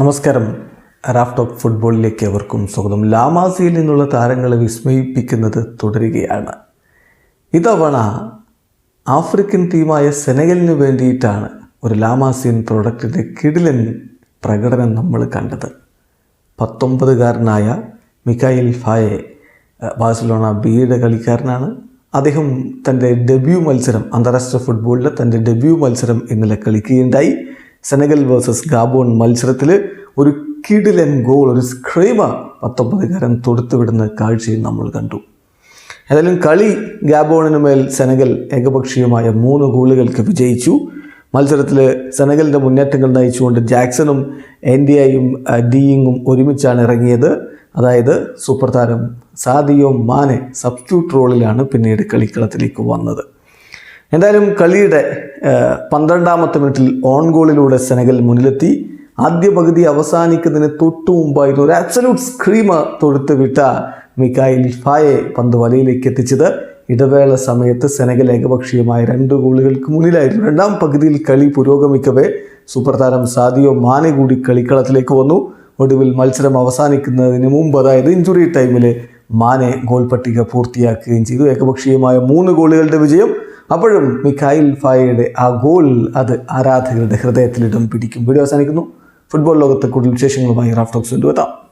നമസ്കാരം. Raf talk ഫുട്ബോളിലേക്ക് അവർക്കും സ്വാഗതം. ലാമാസിയിൽ നിന്നുള്ള താരങ്ങളെ വിസ്മയിപ്പിക്കുന്നത് തുടരുകയാണ്. ഇതവണ ആഫ്രിക്കൻ ടീമായ സെനഗലിന് വേണ്ടിയിട്ടാണ് ഒരു ലാമാസിയൻ പ്രൊഡക്റ്റിന്റെ കിടിലൻ പ്രകടനം നമ്മൾ കണ്ടത്. പത്തൊമ്പതുകാരനായ മിക്കായിൽ ഫായെ ബാഴ്സലോണ ബിയുടെ കളിക്കാരനാണ്. അദ്ദേഹം തന്റെ ഡെബ്യൂ മത്സരം അന്താരാഷ്ട്ര ഫുട്ബോളിലെ തന്റെ ഡെബ്യൂ മത്സരം ഇന്നലെ കളിക്കുകയുണ്ടായി. സെനഗൽ വേഴ്സസ് ഗാബോൺ മത്സരത്തിൽ ഒരു കിഡിലൻ ഗോൾ ഒരു സ്ക്രീമ പത്തൊമ്പതുകാരൻ തൊടുത്തുവിടുന്ന കാഴ്ചയും നമ്മൾ കണ്ടു. ഏതായാലും കളി ഗാബോണിന് മേൽ സെനഗൽ ഏകപക്ഷീയമായ മൂന്ന് ഗോളുകൾക്ക് വിജയിച്ചു. മത്സരത്തിൽ സെനഗലിന്റെ മുന്നേറ്റങ്ങൾ നയിച്ചുകൊണ്ട് ജാക്സണും എൻ ഡി ഐയും ഡിയിങ്ങും ഒരുമിച്ചാണ് ഇറങ്ങിയത്. അതായത് സൂപ്പർ താരം സാദിയോ മാനെ സബ്സ്റ്റ്യൂട്ട് റോളിലാണ് പിന്നീട് കളിക്കളത്തിലേക്ക് വന്നത്. എന്തായാലും കളിയുടെ പന്ത്രണ്ടാമത്തെ മിനിറ്റിൽ ഓൺ ഗോളിലൂടെ സെനഗൽ മുന്നിലെത്തി. ആദ്യ പകുതി അവസാനിക്കുന്നതിന് തൊട്ടു മുമ്പായിരുന്നു ഒരു അബ്സല്യൂട്ട് സ്ക്രീമ തൊടുത്ത് വിട്ട മിക്കായിൽ ഫായെ പന്ത് വലയിലേക്ക് എത്തിച്ചത്. ഇടവേള സമയത്ത് സെനഗൽ ഏകപക്ഷീയമായ രണ്ട് ഗോളുകൾക്ക് മുന്നിലായിരുന്നു. രണ്ടാം പകുതിയിൽ കളി പുരോഗമിക്കവേ സൂപ്പർ താരം സാദിയോ മാനെ കൂടി കളിക്കളത്തിലേക്ക് വന്നു. ഒടുവിൽ മത്സരം അവസാനിക്കുന്നതിന് മുമ്പ് അതായത് ഇഞ്ചുറി ടൈമിൽ മാനെ ഗോൾ പട്ടിക പൂർത്തിയാക്കുകയും ചെയ്തു. ഏകപക്ഷീയമായ മൂന്ന് ഗോളുകളുടെ വിജയം അപ്പോഴും മിഖായിൽ ഫായയുടെ ആ ഗോൾ അത് ആരാധകരുടെ ഹൃദയത്തിലിടം പിടിക്കും. വീഡിയോ അവസാനിക്കുന്നു. ഫുട്ബോൾ ലോകത്തെ കൂടുതൽ വിശേഷങ്ങളുമായി റാഫ്റ്റോക്സ് കൊണ്ടുവെത്താം